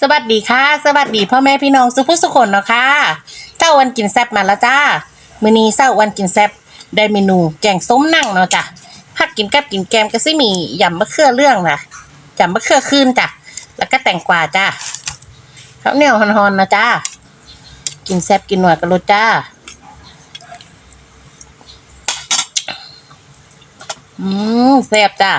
สวัสดีค่ะ สวัสดีพ่อแม่พี่น้องสุภุสุคนเนาะค่ะเจ้าวันกินแซบมาแล้วจ้ามื้อนี้เจ้าวันกินแซบได้เมนูแกงส้มนั่งเนาะจ้ะผักกินกับกินแกมก็สิมียำมะเขือเรื่องนะยำมะเขือคืนจ้ะแล้วก็แตงกวาจ้าข้าวเหนียวฮอนๆนะจ้ากินแซบกินหน่วยกันรสจ้าอืมแซ่บจ้า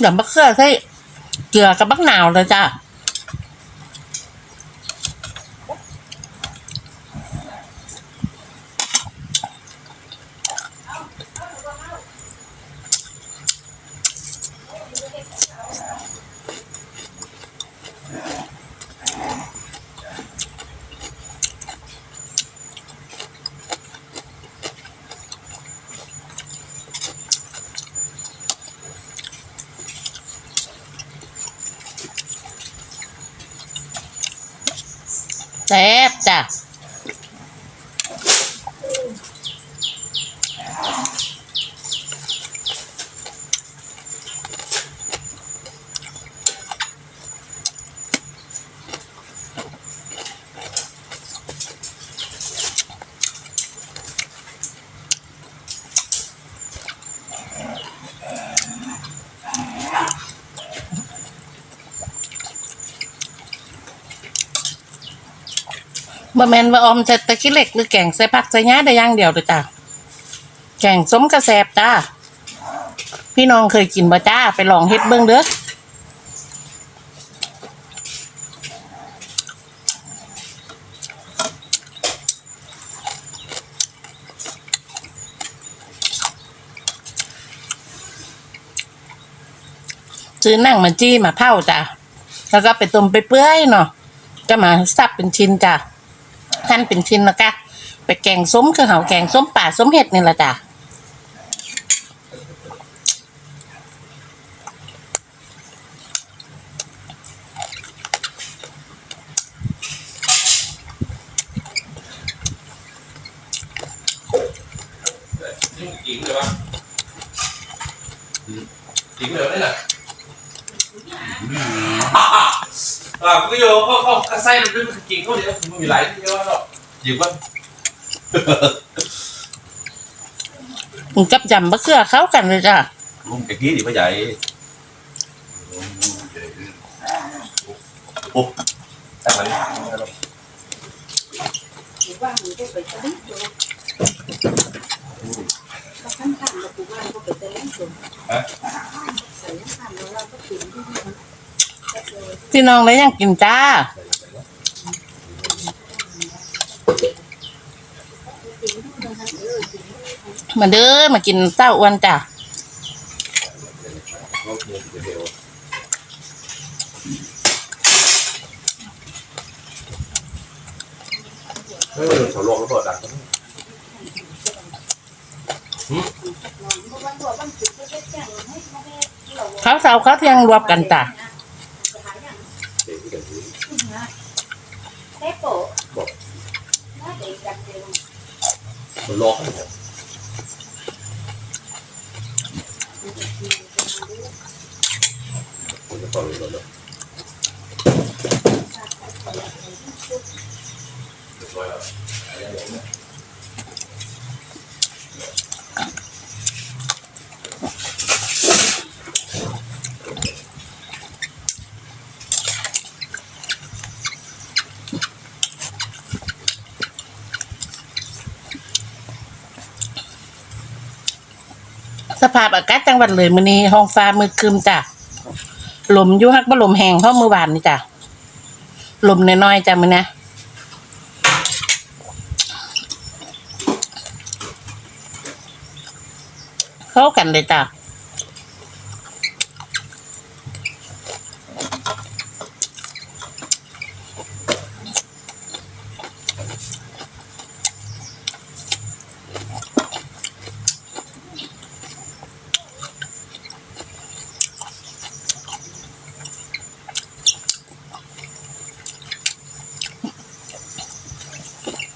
อย่างบักเขือใส่เกลือกับบักหนาวเลยจ้า แบะแมนว่าออมใส่ตะขี้เหล็กหรือแกงใส่ผักใส่หญ้าได้อย่างเดียวเลยจ้ะแกงส้มกระแซบจ้าพี่น้องเคยกินบ่จ้าไปลองเฮ็ดเบิ่งเด้อซื้อนั่งมาจี้มาเผาจ้ะ แล้วก็ไปต้มไปเปื่อยเนาะก็มาสับเป็นชิ้นจ้ะ หั่นเป็นชิ้นแล้วก็ไปแกงส้มคือเขาแกงส้มป่าส้มเห็ดนี่แหละจ้ะจริงเลยวะจริงเลยนี่แหละ อ่าก็โยเขาเขากระไส้มันด้วยจริงเขาเดี๋ยวมันมีหลายที่เยอะหรอกจริงว่ามันกับยำมะเขือเข้ากันเลยจ้ะลุงตะกี้ดิพ่อใหญ่โอ้แต่มันหรือว่ามึงก็ไปจะเล่นตัวก็ขั้นขั้นเราปลูกว่าก็ไปจะเล่นตัวใส่น้ำตาลแล้วเราก็ตุ๋นที่นี่มันแค่เลย พี่น้องเลยยังกินจ้าตุ๋นที่มันทำเอนมาเด้อมากินเต้าอ้วนจ้ะเออเขาลวกแล้วก็ดังเพราวันตัววันจุดก็จะแจ้งให้พ่อแม่เราเขาเสาเขาเที่ยงรวมกันจ้ะ แค่โปะน่าเด็กกันเดียว มันลอกให้หมดผมจะต่อเลยก่อนเลยเรียบร้อยแล้ว สภาพอากาศจังหวัดเลยมื้อนี้ห้องฟ้ามืดครึมจ้ะลมอยู่ฮักบ่ลมแห้งเพราะมื้อวานนี่จ้ะลมน้อยๆจ้ะมื้อนะเข้ากันเลยจ้ะ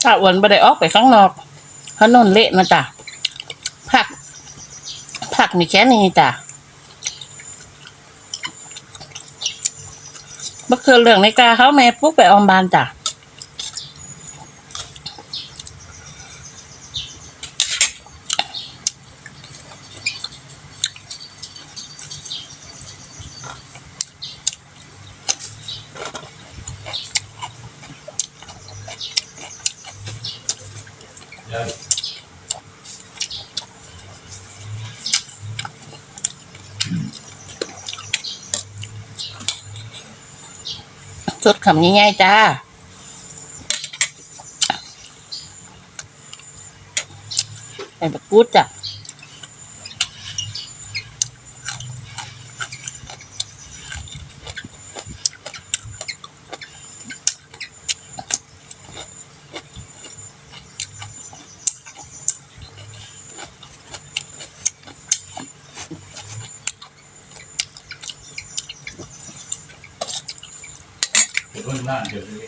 าอ้วนบ่ได้ออกไปข้างนอกถนนเละนะจ๊ะผัก ผักมีแค่นี้จ้ะเมื่อคืนเรื่องในกาเขาแม่ปุ๊กไปออมบานจ้ะ สุดคำง่ายๆจ้าไอ้บักกูดจ้ะ ด้านเดี๋ยวนี้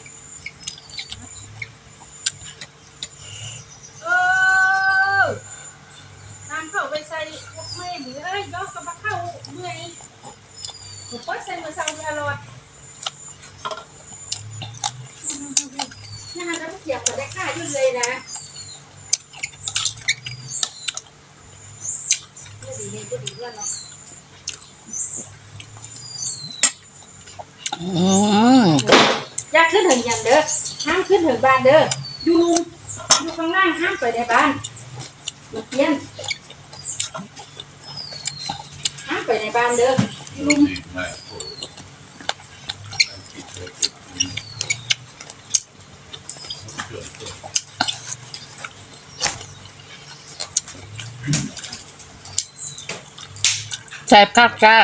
เออทานเข้าไปใส่พวกแม่หรือเอ้ยยกกับมาเข้าเมื่อยหนูก็ใส่มือสั่งอร่อยนี่ฮะแล้วเสียบก็ได้ค่ายุ่เลยนะก็ดีเลยก็ดีด้วยเนาะอืม ขึ้นถึงอย่างเด้อห้ามขึ้นถึงบ้านเด้ออยู่ลุงอยู่ข้างล่างห้ามไปในบ้านมาเพี้ยนห้ามไปในบ้านเด้ออยู่ลุงนี่ไม่โอ้ผิดเลยผิดอืมเกิดเกิดแซ่บคักจ้า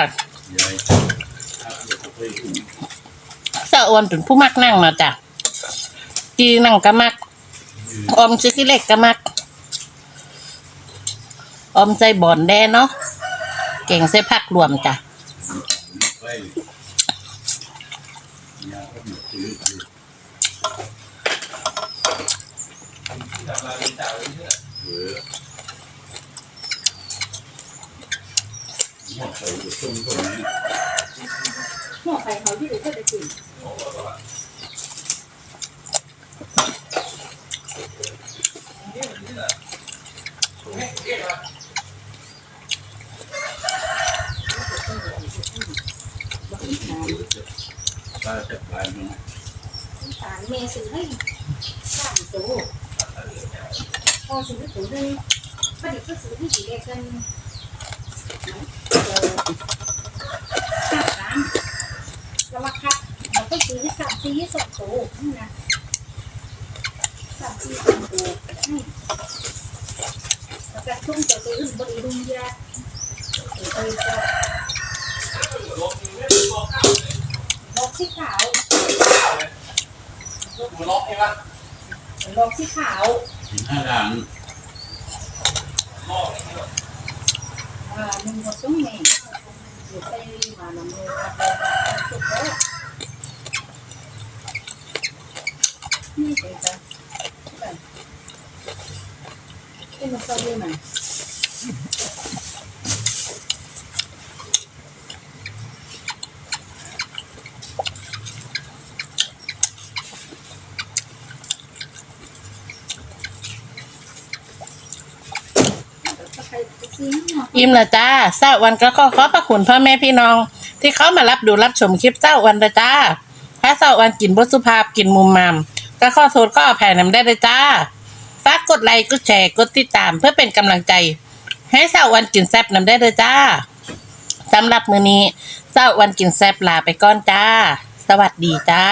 เดี๋ยวเขาไปอุ้มเจ้าอ้วนเป็นผู้มักนั่งเนาะจ้ะกีนั่งก็มักยืนออมซิกิเล็กก็มัก ออมใจบ่อนแดเนาะเก่งใส่ผักรวมจ้ะ ไปยาก็มีชีวิตอยู่เออหมดไปอยู่ตรงตรงนี้หัวไข่เขาที่เด็กก็จะกินป้าจะไปมั้งสารเมย์ซื้อให้สามตัวพอซื้อตัวนึงประดิษฐ์ก็ซื้อให้ดีเด็กกันห้าสามแล้วมาคัดเราก็ สามสี่สองตัวนี่นะสามสี่สองตัวนี่แล้วก็ชุ่มตัวตัวอื่นบริลุงยาเออก็ลอกสีขาวล็อกใช่ปะลอกสีขาวถึงห้าดังอ่ามึงก็ส่งแม่อยู่ไปมาละมือกับเราทุกคนนี่เป็นจ้ะเป็นมันก็ดีมัน อิ่มละจ้าเศร้าวันก็ขอขอบพระคุณพ่อแม่พี่น้อง ที่เขามารับดูรับชมคลิปเศร้าวันละจ้าถ้าเศร้าวันกินบสุภาพกินมุมมาม ก็ขอโทษก็อภัยนำได้เลยจ้าฝากกดไลค์กดแชร์กดติดตาม เพื่อเป็นกำลังใจ ให้สาววันกินแซบนำได้เลยจ้าสำหรับมือนี้เศร้าวันกินแซบลาไปก่อนจ้า สวัสดีจ้า